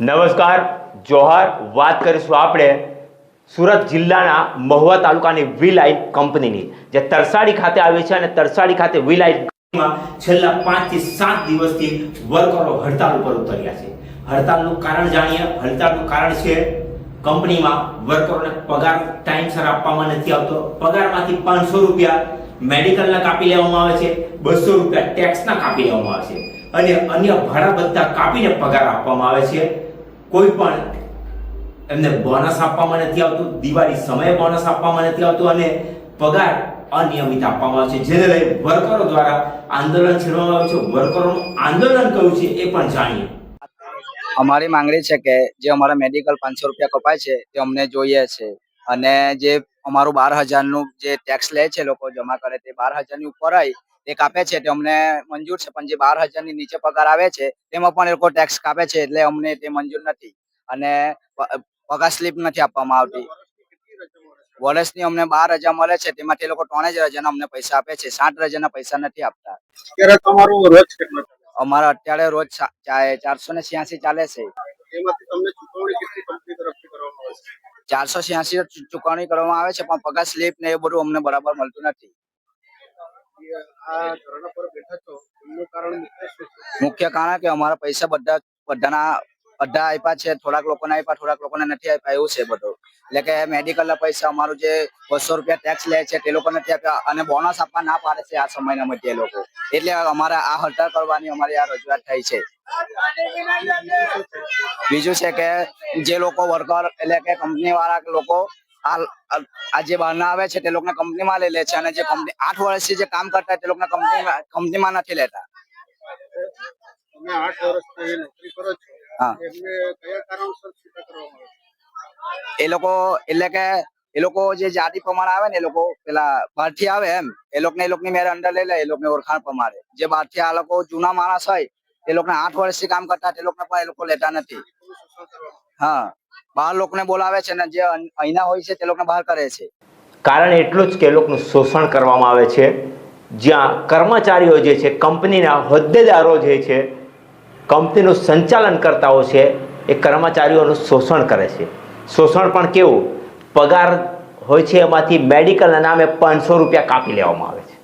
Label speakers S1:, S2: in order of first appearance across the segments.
S1: નમસ્કાર, જોહાર, વાત કરીશું આપણે સુરત જિલ્લાના મહુવા તાલુકાની વી લાઇન કંપનીની, જે તરસાડી ખાતે આવી છે અને તરસાડી ખાતે વી લાઇન કંપનીમાં છેલ્લા પાંચથી સાત દિવસથી વર્કરો હડતાલ ઉપર ઉતર્યા છે. હડતાલનું કારણ જાણીએ. હડતાલનું કારણ છે કંપનીમાં વર્કરોને પગાર ટાઈમસર આપવામાં નથી આવતો. પગારમાંથી પાંચસો રૂપિયા મેડિકલના કાપી લેવામાં આવે છે, બસો રૂપિયા ટેક્સના કાપી લેવામાં આવે છે. અને અન્ય ભાડા બધા કાપીને પગાર આપવામાં આવે છે. કોઈ પણ એમને બોનસ આપવામાં નથી આવતું, દિવાળી સમયે બોનસ આપવામાં નથી આવતું અને પગાર અનિયમિત આપવામાં આવે છે. જેને લઈ વર્કરો દ્વારા આંદોલન છેડવામાં આવ્યું છે. વર્કરોનું આંદોલન કયું છે એ પણ જાણીએ.
S2: અમારી માંગણી છે કે જે અમારા મેડિકલ પાંચસો રૂપિયા કપાય છે તે અમને જોઈએ છે. અને જે અમારું બાર હજારનું જે ટેક્સ લે છે લોકો જમા કરે તે બાર હજારની ઉપર આવી તે કાપે છે તે અમને મંજૂર છે પણ જે બાર હજારની નીચે પગાર આવે છે તેમાં પણ એ લોકો ટેક્સ કાપે છે એટલે અમને તે મંજૂર નથી. અને પગાર સ્લીપ નથી આપવામાં આવતી. વર્ષની અમને બાર રજા મળે છે તેમાંથી તે લોકો ત્રણ જ રજાના અમને પૈસા આપે છે સાત રજાના પૈસા નથી આપતા.
S3: અત્યારે તમારું રોજ કેટલો?
S2: અમારા અત્યારે રોજ ચારસો ને છ્યાસી ચાલે છે.
S3: એમાંથી તમને ચૂકવણી કેટલી કંપની તરફથી કરવામાં આવે છે?
S2: ચારસો છ્યાસી ચુકવણી કરવામાં આવે છે પણ પગાર સ્લીપ ને એ બધું અમને બરાબર મળતું નથી.
S3: મુખ્ય
S2: કારણ કે અમારા પૈસા બધા બધાના બધા આપ્યા છે થોડાક લોકોને આપ્યા થોડાક લોકોને નથી આપ્યા એવું છે બધું. એટલે કે મેડિકલ ના પૈસા અમારું જે બસો રૂપિયા ટેક્સ લે છે તે લોકો નથી આપ્યા અને બોનસ આપવા ના પાડે છે આ સમયના મધ્ય લોકો એટલે અમારે આ હડતાળ કરવાની અમારી આ રજૂઆત થઈ છે બીજું છે કે જે લોકો વર્કર એટલે કે કંપની વાળા લોકો આ જે બહારના આવે છે તે લોકોને કંપનીમાં લઈ લે છે અને જે કંપની આઠ વર્ષથી જે કામ કરતા તે લોકોને કંપની કંપનીમાં નથી લેતા
S3: તમે આઠ વર્ષથી નોકરી કરો છો
S2: હા.
S3: એમને કયા કારણસર છૂટા કરવામાં આવે છે?
S2: એ લોકો, એટલે કે એ લોકો જે જાતિ પ્રમાણે આવે ને એ લોકો પેલા બહારથી આવે એમ, એ લોકોને એ લોકોની મેરે અંદર લઈ લે, એ લોકોને ઓળખાણ પ્રમાણે. જે બહારથી આ લોકો જૂના માણસ હોય, એ લોકોને આઠ વર્ષથી કામ કરતા એ લોકોને પણ એ લોકો લેતા નથી. હા, બહાર લોકોને બોલાવે છે ને જે અહીંના હોય છે તે લોકોને બહાર કરે છે.
S1: કારણ એટલું જ કે એ લોકોનું શોષણ કરવામાં આવે છે. જ્યાં કર્મચારીઓ જે છે, કંપનીના હોદ્દેદારો જે છે, કંપનીનું સંચાલન કરતાઓ છે, એ કર્મચારીઓનું શોષણ કરે છે. શોષણ પણ કેવું? પગાર હોય છે એમાંથી મેડિકલના નામે પાંચસો રૂપિયા કાપી લેવામાં આવે છે.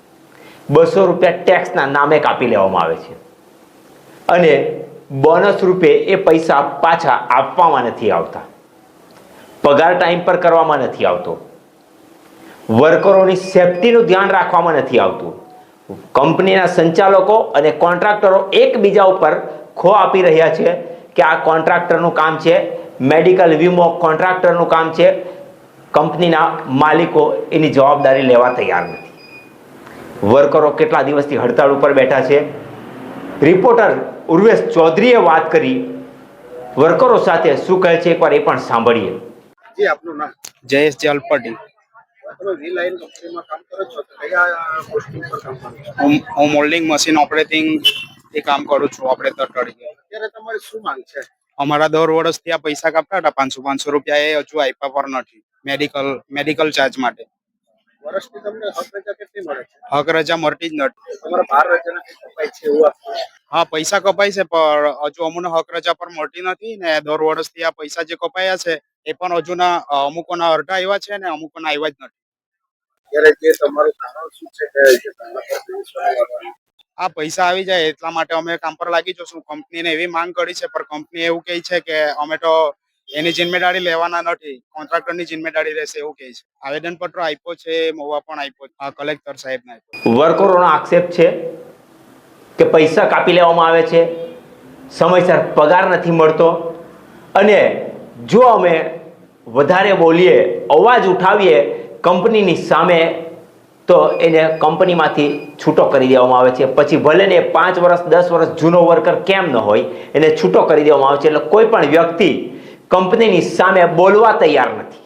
S1: બસો રૂપિયા ટેક્સના નામે કાપી લેવામાં આવે છે. અને બોનસ રૂપે એ પૈસા પાછા આપવામાં નથી આવતા. પગાર ટાઈમ પર કરવામાં નથી આવતો. વર્કરોની સેફટીનું ધ્યાન રાખવામાં નથી આવતું. કંપનીના સંચાલકો અને કોન્ટ્રાક્ટરો એકબીજા ઉપર ખો આપી રહ્યા છે કે આ કોન્ટ્રાક્ટરનું કામ છે મેડિકલ વીમો કોન્ટ્રાક્ટરનું કામ છે. કંપનીના માલિકો એની જવાબદારી લેવા તૈયાર નથી. વર્કરો કેટલા દિવસથી હડતાળ ઉપર બેઠા છે. રિપોર્ટર ઉર્વેશ ચૌધરીએ વાત કરી. વર્કરો સાથે શું કહે છે એકવાર એ પણ સાંભળીએ.
S3: આપનું નામ?
S4: જયેશ જલપટી. હું હું મોલ્ડિંગ મશીન ઓપરેટિંગ એ કામ કરું છું આપણે તરીકે
S3: અત્યારે તમારી શું માંગ છે?
S4: અમારા દર વર્ષથી આ પૈસા કાપતા હતા પાંચસો પાંચસો રૂપિયા એ હજુ આપ્યા પર નથી મેડિકલ મેડિકલ ચાર્જ માટે.
S3: હક રજા
S4: મળતી જ નથી. હા પૈસા કપાય છે પણ હજુ અમુને હક રજા પર મળતી નથી ને દર વર્ષથી આ પૈસા જે કપાયા છે એ પણ હજુના અ, અમુકોના અડધા આવ્યા છે ને અમુકોના આવ્યા જ નથી.
S3: ત્યારે જે તમારું કારણ શું છે
S4: આ પૈસા આવી જાય એટલા માટે અમે કામ પર લાગી જશું. કંપનીને એવી માંગ કરી છે, પણ કંપની એવું કહે છે કે અમે તો એની જિમ્મેદારી લેવાના નથી, કોન્ટ્રાક્ટરની જિમ્મેદારી રહેશે એવું કહે છે. આવેદન પત્ર આપ્યો છે મોવા પણ આપ્યો આ કલેક્ટર સાહેબને આપ્યો
S1: વર્કરોનો આક્ષેપ છે કે પૈસા કાપી લેવામાં આવે છે, સમયસર પગાર નથી મળતો, અને જો અમે વધારે બોલીએ, અવાજ ઉઠાવીએ કંપનીની સામે તો એને કંપનીમાંથી છૂટો કરી દેવામાં આવે છે. પછી ભલે ને પાંચ વર્ષ દસ વર્ષ જૂનો વર્કર કેમ ન હોય એને છૂટો કરી દેવામાં આવે છે. એટલે કોઈ પણ વ્યક્તિ કંપનીની સામે બોલવા તૈયાર નથી.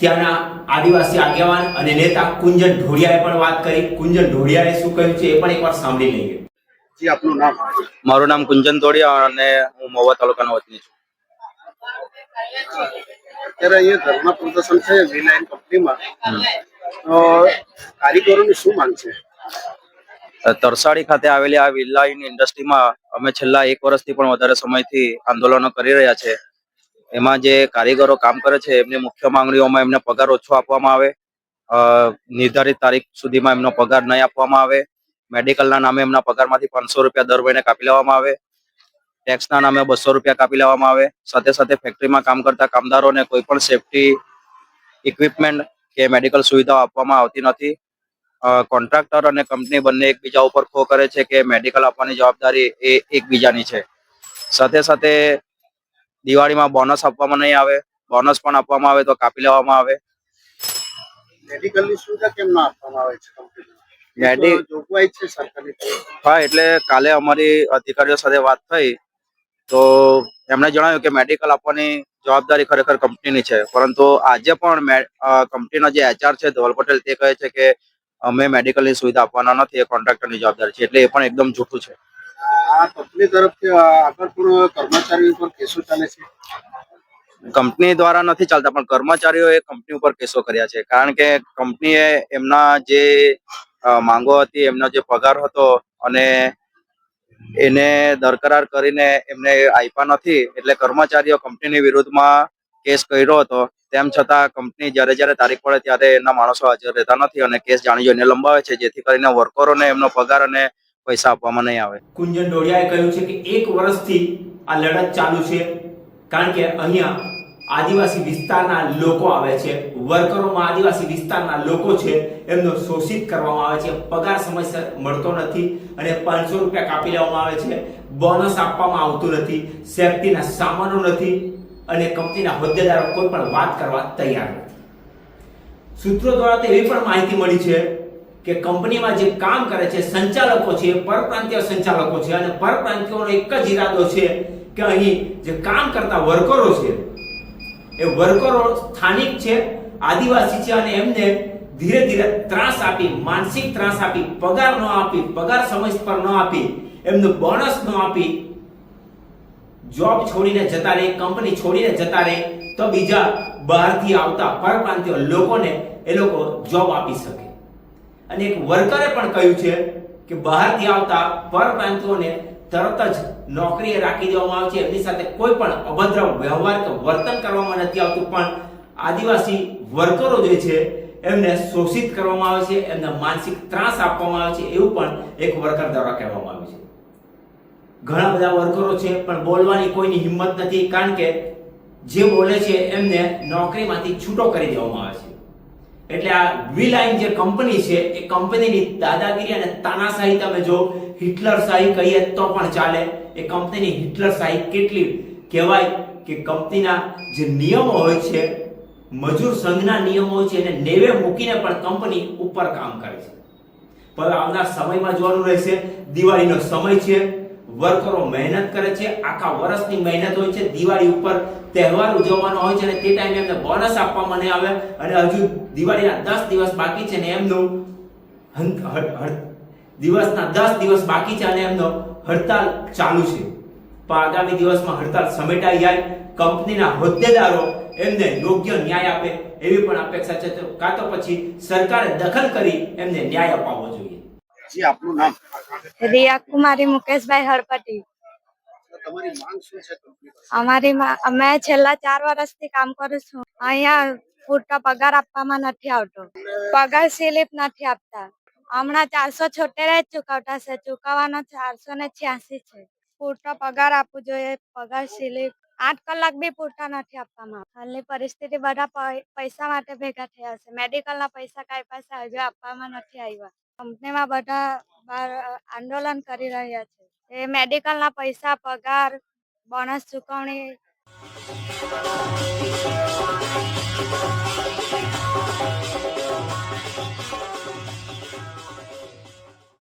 S1: ત્યાંના આદિવાસી આગેવાન અને નેતા કુંજન ઢોડિયાએ પણ વાત કરી. કુંજન ઢોડિયાએ શું કહ્યું છે એ પણ એકવાર સાંભળી લઈએ.
S3: જી આપનું નામ?
S5: મારું નામ કુંજન તોડિયા અને હું મહુવા તાલુકાનો વતની છું.
S3: અત્યારે અહીંયા ધરણા પ્રદર્શન છે વી લાઈન કંપનીમાં કારીગરોની શું માંગ છે?
S5: તરસાડી ખાતે આવેલી આ વિલ્લા ઇન્ડસ્ટ્રીમાં અમે છેલ્લા એક વર્ષથી પણ વધારે સમયથી આંદોલનો કરી રહ્યા છે. એમાં જે કારીગરો કામ કરે છે, એમની મુખ્ય માંગણીઓમાં એમને પગાર ઓછો આપવામાં આવે. નિર્ધારિત તારીખ સુધીમાં એમનો પગાર નહીં આપવામાં આવે. મેડિકલના નામે એમના પગારમાંથી પાંચસો રૂપિયા દર મહિને કાપી લેવામાં આવે. ટેક્સના નામે બસો રૂપિયા કાપી લેવામાં આવે. સાથે સાથે ફેક્ટરીમાં કામ કરતા કામદારોને કોઈ પણ સેફટી ઇક્વિપમેન્ટ કે મેડિકલ સુવિધાઓ આપવામાં આવતી નથી. કોન્ટ્રાક્ટર અને કંપની બંને એકબીજા ઉપર ખો કરે છે કે મેડિકલ આપવાની જવાબદારી એ એકબીજાની છે. સાથે સાથે દિવાળીમાં બોનસ આપવામાં નહીં આવે. બોનસ પણ આપવામાં આવે તો કાપી લેવામાં આવે.
S3: મેડિકલની સુવિધા કેમ ના આપવામાં આવે છે કંપનીમાં જોગવાઈ છે સરકારની
S5: હા એટલે કાલે અમારી અધિકારીઓ સાથે વાત થઈ. તો એમણે જણાવ્યું કે મેડિકલ આપવાની જવાબદારી ખરેખર કંપનીની છે. પરંતુ આજે પણ અ, જે એચઆર છે ધવલ પટેલ તે કહે છે કે અમે મેડિકલની સુવિધા આપવાના નથી એ કોન્ટ્રાક્ટરની જવાબદારી છે. એટલે એ પણ એકદમ જૂઠું છે.
S3: આ કંપની તરફથી આગળ પણ કર્મચારીઓ પર કેસો ચાલે છે?
S5: કંપની દ્વારા નથી ચાલતા પણ કર્મચારીઓએ કંપની ઉપર કેસો કર્યા છે. કારણ કે કંપનીએ એમના જે માંગો હતી એમનો જે પગાર હતો અને એને દરકરાર કરીને એમને આપ્યા નથી. એટલે કર્મચારીઓ કંપનીની વિરુદ્ધમાં કેસ કર્યો હતો. તેમ છતાં કંપની જ્યારે જ્યારે તારીખ પડે ત્યારે એના માણસો હાજર રહેતા નથી અને કેસ જાણી જોઈને લંબાવે છે. જેથી કરીને વર્કરોને એમનો પગાર અને પૈસા આપવામાં નહીં આવે.
S1: કુંજન ડોડિયાએ કહ્યું છે કે એક વર્ષથી આ લડત ચાલુ છે. કારણ કે અહીંયા આદિવાસી વિસ્તારના લોકો આવે છે. વર્કરોમાં આદિવાસી વિસ્તારના લોકો છે. એમનો શોષિત કરવામાં આવે છે. પગાર સમયસર મળતો નથી અને પાંચસો રૂપિયા કાપી લેવામાં આવે છે. બોનસ આપવામાં આવતું નથી. સેફટીના સામાનો નથી અને કંપનીના હોદ્દેદારો કોઈ પણ વાત કરવા તૈયાર નથી. સૂત્રો દ્વારા તો એવી પણ માહિતી મળી છે કે કંપનીમાં જે કામ કરે છે, સંચાલકો છે, પરપ્રાંતિય સંચાલકો છે અને પરપ્રાંતિયોનો એક જ ઈરાદો છે કે અહીં જે કામ કરતા વર્કરો છે એ વર્કરો સ્થાનિક છે, આદિવાસી છે અને એમને ધીરે ધીરે ત્રાસ આપી, માનસિક ત્રાસ આપી, પગાર ન આપી, પગાર સમય પર ન આપી, એમને બોનસ ન આપી. જોબ છોડીને જતા રહે, કંપની છોડીને જતા રહે, તો બીજા બહારથી આવતા પરપ્રાંતીય લોકોને એ લોકો જોબ આપી શકે. અને એક વર્કરે પણ કહ્યું છે કે બહારથી આવતા પરપ્રાંતિયોને તરત જ નોકરીએ રાખી દેવામાં આવે છે. એમની સાથે કોઈ પણ અભદ્ર વ્યવહાર કે વર્તન કરવામાં નથી આવતું, પણ આદિવાસી વર્કરો જે છે, એમને શોષિત કરવામાં આવે છે, એમને માનસિક ત્રાસ આપવામાં આવે છે, એવું પણ એક વર્કર દ્વારા કહેવામાં આવ્યું છે. ઘણા બધા વર્કરો છે, પણ બોલવાની કોઈની હિંમત નથી, કારણ કે જે બોલે છે, એમને નોકરીમાંથી છૂટો કરી દેવામાં આવે છે. એટલે આ વિલાઇન જે કંપની છે, એ કંપનીની દાદાગીરી અને તાનાશાહી તમે જો હિટલર શાહી કહીએ તો પણ ચાલે. એ કંપનીની હિટલર શાહી કેટલી કહેવાય કે કંપનીના જે નિયમો હોય છે, મજૂર સંઘના નિયમો હોય છે, એને નેવે મૂકીને પણ કંપની ઉપર કામ કરે છે. પણ આવનાર સમયમાં જોવાનું રહેશે, દિવાળીનો સમય છે, વર્કરો મહેનત કરે છે, આખા વર્ષની મહેનત હોય છે, દિવાળી ઉપર તહેવાર ઉજવવાનો હોય છે અને તે ટાઈમે એમને બોનસ આપવામાં નહીં આવે અને હજુ દિવાળીના દસ દિવસ બાકી છે ને એમનું દિવસના દસ દિવસ બાકી છે અને એમનો હડતાલ ચાલુ છે. પણ આગામી દિવસમાં હડતાલ સમેટાઈ જાય કંપનીના હોદ્દેદારો એમને યોગ્ય ન્યાય આપે એવી પણ અપેક્ષા છે કાં તો પછી સરકારે દખલ કરી એમને ન્યાય અપાવવો જોઈએ.
S3: જી આપનું નામ?
S6: રિયા કુમારી મુકેશભાઈ હળપતિ
S3: તમારી માંગ શું છે કંપની પાસે
S6: અમારી અમે છેલ્લા ચાર વર્ષથી કામ કરું છું. અહીંયા પૂરતો પગાર આપવામાં નથી આવતો. પગાર સ્લીપ નથી આપતા. હમણાં ચારસો છોતેર જ ચુકવટાશે ચુકવવાનો ચારસો ને છ્યાસી છે. પૂરતો પગાર આપવો જોઈએ. પગાર સિલી આઠ કલાક બી પૂરતા નથી આપવામાં. હાલની પરિસ્થિતિ બધા પૈસા માટે ભેગા થયા છે. મેડિકલના પૈસા કઈ પાસે હજુ આપવામાં નથી આવ્યા. કંપનીમાં બધા બહાર આંદોલન કરી રહ્યા છે. એ મેડિકલના પૈસા, પગાર, બોનસ ચૂકવણી